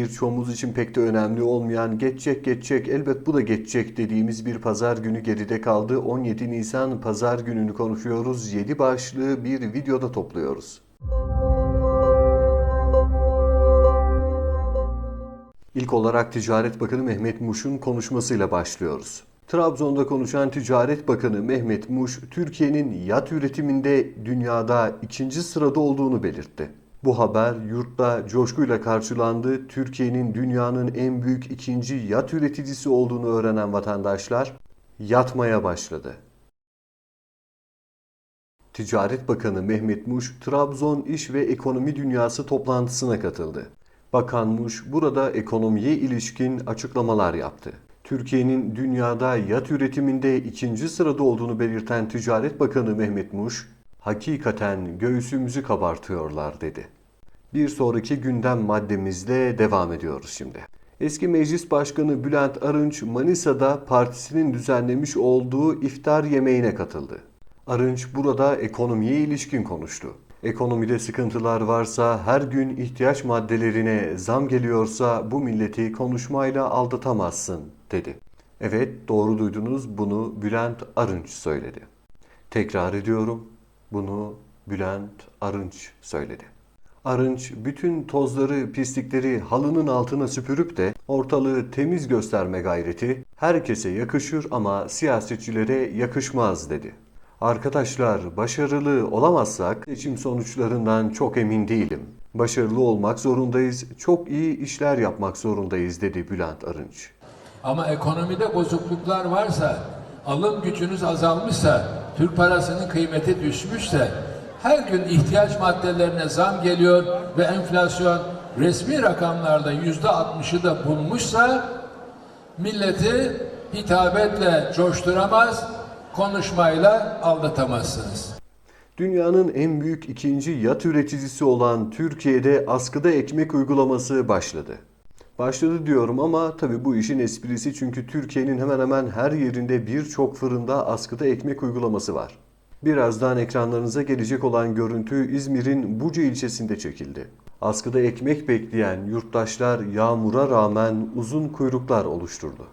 birçoğumuz için pek de önemli olmayan geçecek geçecek elbet bu da geçecek dediğimiz bir pazar günü geride kaldı. 17 Nisan pazar gününü konuşuyoruz. 7 başlığı bir videoda topluyoruz. İlk olarak Ticaret Bakanı Mehmet Muş'un konuşmasıyla başlıyoruz. Trabzon'da konuşan Ticaret Bakanı Mehmet Muş, Türkiye'nin yat üretiminde dünyada ikinci sırada olduğunu belirtti. Bu haber yurtta coşkuyla karşılandı. Türkiye'nin dünyanın en büyük ikinci yat üreticisi olduğunu öğrenen vatandaşlar yatmaya başladı. Ticaret Bakanı Mehmet Muş, Trabzon İş ve Ekonomi Dünyası toplantısına katıldı. Bakan Muş burada ekonomiye ilişkin açıklamalar yaptı. Türkiye'nin dünyada yat üretiminde ikinci sırada olduğunu belirten Ticaret Bakanı Mehmet Muş, hakikaten göğsümüzü kabartıyorlar dedi. Bir sonraki gündem maddemizle devam ediyoruz şimdi. Eski Meclis Başkanı Bülent Arınç Manisa'da partisinin düzenlemiş olduğu iftar yemeğine katıldı. Arınç burada ekonomiye ilişkin konuştu. Ekonomide sıkıntılar varsa, her gün ihtiyaç maddelerine zam geliyorsa bu milleti konuşmayla aldatamazsın dedi. Evet doğru duydunuz bunu Bülent Arınç söyledi. Tekrar ediyorum bunu Bülent Arınç söyledi. Arınç bütün tozları, pislikleri halının altına süpürüp de ortalığı temiz gösterme gayreti herkese yakışır ama siyasetçilere yakışmaz dedi. Arkadaşlar başarılı olamazsak seçim sonuçlarından çok emin değilim. Başarılı olmak zorundayız, çok iyi işler yapmak zorundayız dedi Bülent Arınç. Ama ekonomide bozukluklar varsa, alım gücünüz azalmışsa, Türk parasının kıymeti düşmüşse, her gün ihtiyaç maddelerine zam geliyor ve enflasyon resmi rakamlarda yüzde altmışı da bulmuşsa, milleti hitabetle coşturamaz, konuşmayla aldatamazsınız. Dünyanın en büyük ikinci yat üreticisi olan Türkiye'de askıda ekmek uygulaması başladı. Başladı diyorum ama tabi bu işin esprisi çünkü Türkiye'nin hemen hemen her yerinde birçok fırında askıda ekmek uygulaması var. Birazdan ekranlarınıza gelecek olan görüntü İzmir'in Buca ilçesinde çekildi. Askıda ekmek bekleyen yurttaşlar yağmura rağmen uzun kuyruklar oluşturdu.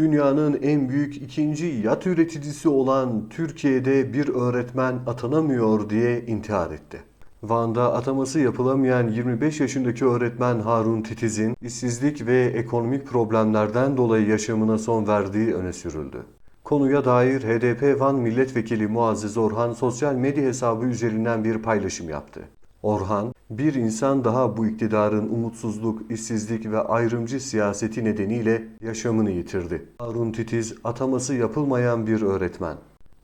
Dünyanın en büyük ikinci yat üreticisi olan Türkiye'de bir öğretmen atanamıyor diye intihar etti. Van'da ataması yapılamayan 25 yaşındaki öğretmen Harun Titiz'in işsizlik ve ekonomik problemlerden dolayı yaşamına son verdiği öne sürüldü. Konuya dair HDP Van Milletvekili Muazzez Orhan sosyal medya hesabı üzerinden bir paylaşım yaptı. Orhan, bir insan daha bu iktidarın umutsuzluk, işsizlik ve ayrımcı siyaseti nedeniyle yaşamını yitirdi. Harun Titiz ataması yapılmayan bir öğretmen.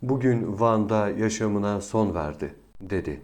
Bugün Van'da yaşamına son verdi, dedi.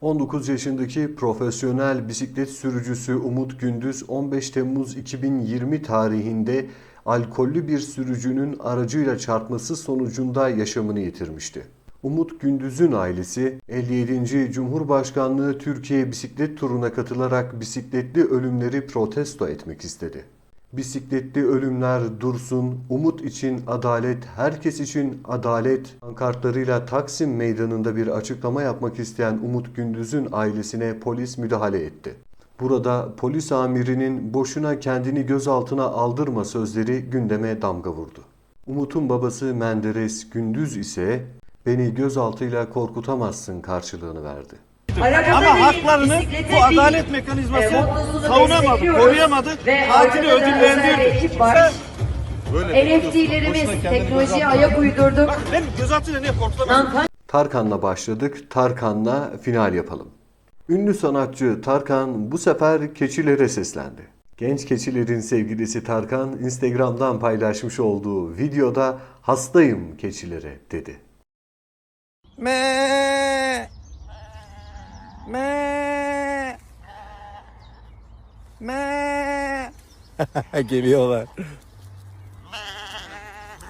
19 yaşındaki profesyonel bisiklet sürücüsü Umut Gündüz 15 Temmuz 2020 tarihinde alkollü bir sürücünün aracıyla çarpması sonucunda yaşamını yitirmişti. Umut Gündüz'ün ailesi 57. Cumhurbaşkanlığı Türkiye bisiklet turuna katılarak bisikletli ölümleri protesto etmek istedi. Bisikletli ölümler dursun, umut için adalet, herkes için adalet pankartlarıyla Taksim Meydanı'nda bir açıklama yapmak isteyen Umut Gündüz'ün ailesine polis müdahale etti. Burada polis amirinin boşuna kendini gözaltına aldırma sözleri gündeme damga vurdu. Umut'un babası Menderes Gündüz ise beni gözaltıyla korkutamazsın karşılığını verdi. Arabada Ama değil, haklarını bu adalet mekanizması E, savunamadı, koruyamadı, Ve katili ödüllendirdi. NFT'lerimiz teknolojiye ayak uydurduk. Bak ben gözaltıyla niye korkutamıyorum? Tarkan'la başladık, Tarkan'la final yapalım. Ünlü sanatçı Tarkan bu sefer keçilere seslendi. Genç keçilerin sevgilisi Tarkan Instagram'dan paylaşmış olduğu videoda hastayım keçilere dedi. Me. Me. Me. Geliyorlar.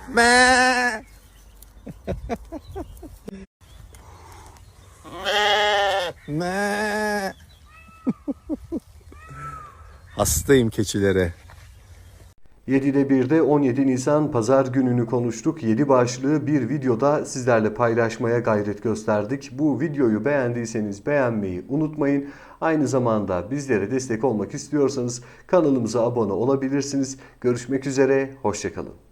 Me. Me. Hastayım keçilere. 7'de 1'de 17 Nisan pazar gününü konuştuk. 7 başlığı bir videoda sizlerle paylaşmaya gayret gösterdik. Bu videoyu beğendiyseniz beğenmeyi unutmayın. Aynı zamanda bizlere destek olmak istiyorsanız kanalımıza abone olabilirsiniz. Görüşmek üzere, hoşçakalın.